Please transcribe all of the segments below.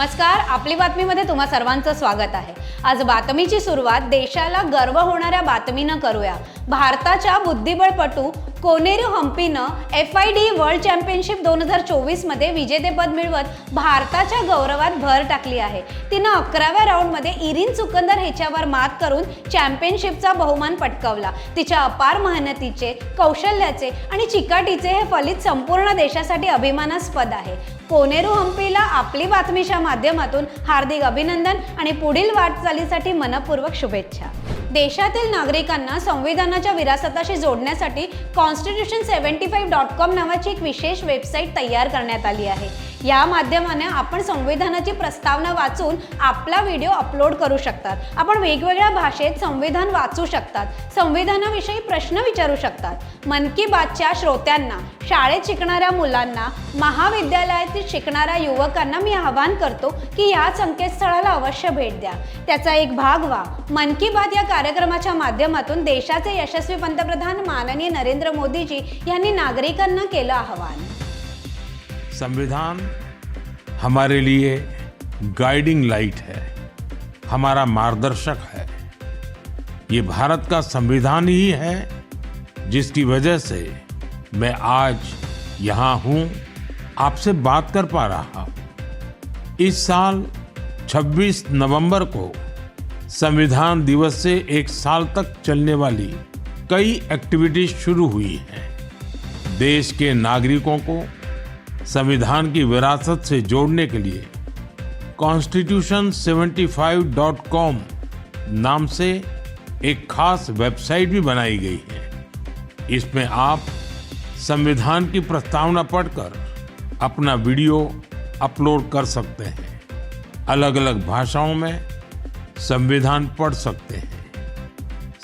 नमस्कार आपली बातमीमध्ये तुम्हा सर्वांचं स्वागत आहे. आज बातमीची सुरुवात देशाला गर्व होणाऱ्या बातमीनं करूया. भारताच्या बुद्धिबळपटू Koneru हम्पीनं F I D world championship दोन हजार चोवीसमध्ये विजेतेपद मिळवत भारताच्या गौरवात भर टाकली आहे. तिनं अकराव्या राऊंडमध्ये इरिन चुकंदर हिच्यावर मात करून चॅम्पियनशिपचा बहुमान पटकावला. तिच्या अपार मेहनतीचे कौशल्याचे आणि चिकाटीचे हे फलित संपूर्ण देशासाठी अभिमानास्पद आहे. कोनेरू हम्पीला आपली बातमीच्या माध्यमातून हार्दिक अभिनंदन आणि पुढील वाटचालीसाठी मनपूर्वक शुभेच्छा. देशातील नागरिकांना संविधानाच्या विरासताशी जोडण्यासाठी constitution seventy five dot com नावाची एक विशेष वेबसाईट तयार करण्यात आली आहे. या माध्यमाने आपण संविधानाची प्रस्तावना वाचून आपला व्हिडिओ अपलोड करू शकतात. आपण वेगवेगळ्या भाषेत संविधान वाचू शकतात. संविधानाविषयी प्रश्न विचारू शकतात. मन की बातच्या श्रोत्यांना शाळेत शिकणाऱ्या मुलांना महाविद्यालयातील शिकणाऱ्या युवकांना मी आवाहन करतो की या संकेतस्थळाला अवश्य भेट द्या. त्याचा एक भाग व्हा. मन की बात या कार्यक्रमाच्या माध्यमातून देशाचे यशस्वी पंतप्रधान माननीय नरेंद्र मोदीजी यांनी नागरिकांना केलं आवाहन. संविधान हमारे लिए गाइडिंग लाइट है, हमारा मार्गदर्शक है। ये भारत का संविधान ही है, जिसकी वजह से मैं आज यहाँ हूँ, आपसे बात कर पा रहा हूँ। इस साल 26 नवंबर को संविधान दिवस से एक साल तक चलने वाली कई एक्टिविटीज़ शुरू हुई हैं। देश के नागरिकों को संविधान की विरासत से जोड़ने के लिए कॉन्स्टिट्यूशन 75.com नाम से एक खास वेबसाइट भी बनाई गई है। इसमें आप संविधान की प्रस्तावना पढ़कर अपना वीडियो अपलोड कर सकते हैं। अलग अलग भाषाओं में संविधान पढ़ सकते हैं।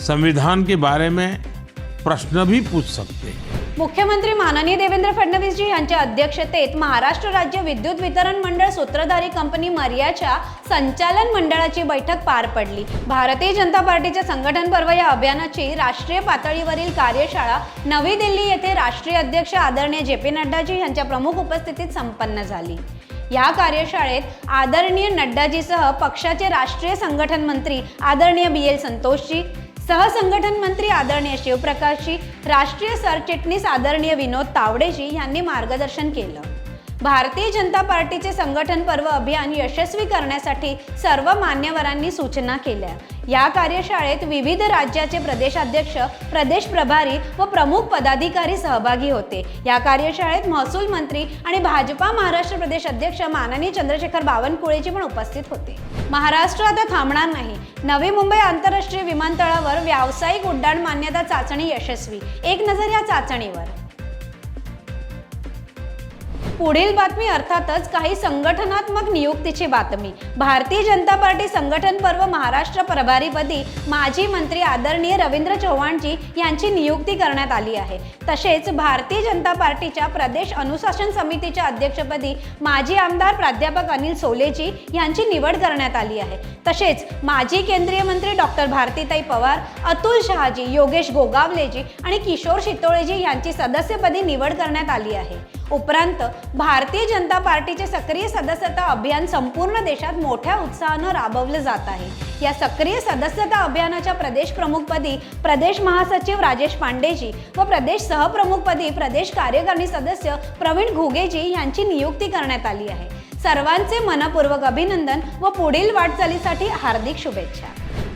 संविधान के बारे में प्रश्न भी पूछ सकते हैं। मुख्यमंत्री माननीय देवेंद्र फडणवीसजी यांच्या अध्यक्षतेत महाराष्ट्र राज्य विद्युत वितरण मंडळ सूत्रधारी कंपनी मर्याच्या संचालन मंडळाची बैठक पार पडली. भारतीय जनता पार्टीच्या संघटन पर्व या अभियानाची राष्ट्रीय पातळीवरील कार्यशाळा नवी दिल्ली येथे राष्ट्रीय अध्यक्ष आदरणीय जे पी नड्डाजी यांच्या प्रमुख उपस्थितीत संपन्न झाली. या कार्यशाळेत आदरणीय नड्डाजीसह पक्षाचे राष्ट्रीय संघटन मंत्री आदरणीय बी एल संतोषजी सहसंघटन मंत्री आदरणीय शिवप्रकाशजी राष्ट्रीय सरचिटणीस आदरणीय विनोद तावडेजी यांनी मार्गदर्शन केलं. भारतीय जनता पार्टीचे संघटन पर्व अभियान यशस्वी करण्यासाठी सर्व मान्यवरांनी सूचना केल्या. या कार्यशाळेत विविध राज्याचे प्रदेशाध्यक्ष प्रदेश प्रभारी व प्रमुख पदाधिकारी सहभागी होते. या कार्यशाळेत महसूल मंत्री आणि भाजपा महाराष्ट्र प्रदेश अध्यक्ष माननीय चंद्रशेखर बावनकुळेजी पण उपस्थित होते. महाराष्ट्र आता थांबणार नाही. नवी मुंबई आंतरराष्ट्रीय विमानतळावर व्यावसायिक उड्डाण मान्यता चाचणी यशस्वी. एक नजर या चाचणीवर. पुढील बातमी अर्थातच काही संघटनात्मक नियुक्तीची बातमी. भारतीय जनता पार्टी संघटन पर्व महाराष्ट्र प्रभारीपदी माजी मंत्री आदरणीय रवींद्र चव्हाणजी यांची नियुक्ती करण्यात आली आहे. तसेच भारतीय जनता पार्टीच्या प्रदेश अनुशासन समितीच्या अध्यक्षपदी माजी आमदार प्राध्यापक अनिल सोलेजी यांची निवड करण्यात आली आहे. तसेच माजी केंद्रीय मंत्री डॉक्टर भारतीताई पवार अतुल शहाजी योगेश गोगावलेजी आणि किशोर शितोळेजी यांची सदस्यपदी निवड करण्यात आली आहे. उपरांत भारतीय जनता पार्टीचे सक्रिय सदस्यता अभियान संपूर्ण देशात मोठ्या उत्साहानं राबवलं जात आहे. या सक्रिय सदस्यता अभियानाच्या प्रदेश प्रमुखपदी प्रदेश महासचिव राजेश पांडेजी व प्रदेश सहप्रमुखपदी प्रदेश कार्यकारिणी सदस्य प्रवीण घुगेजी यांची नियुक्ती करण्यात आली आहे. सर्वांचे मनपूर्वक अभिनंदन व पुढील वाटचालीसाठी हार्दिक शुभेच्छा.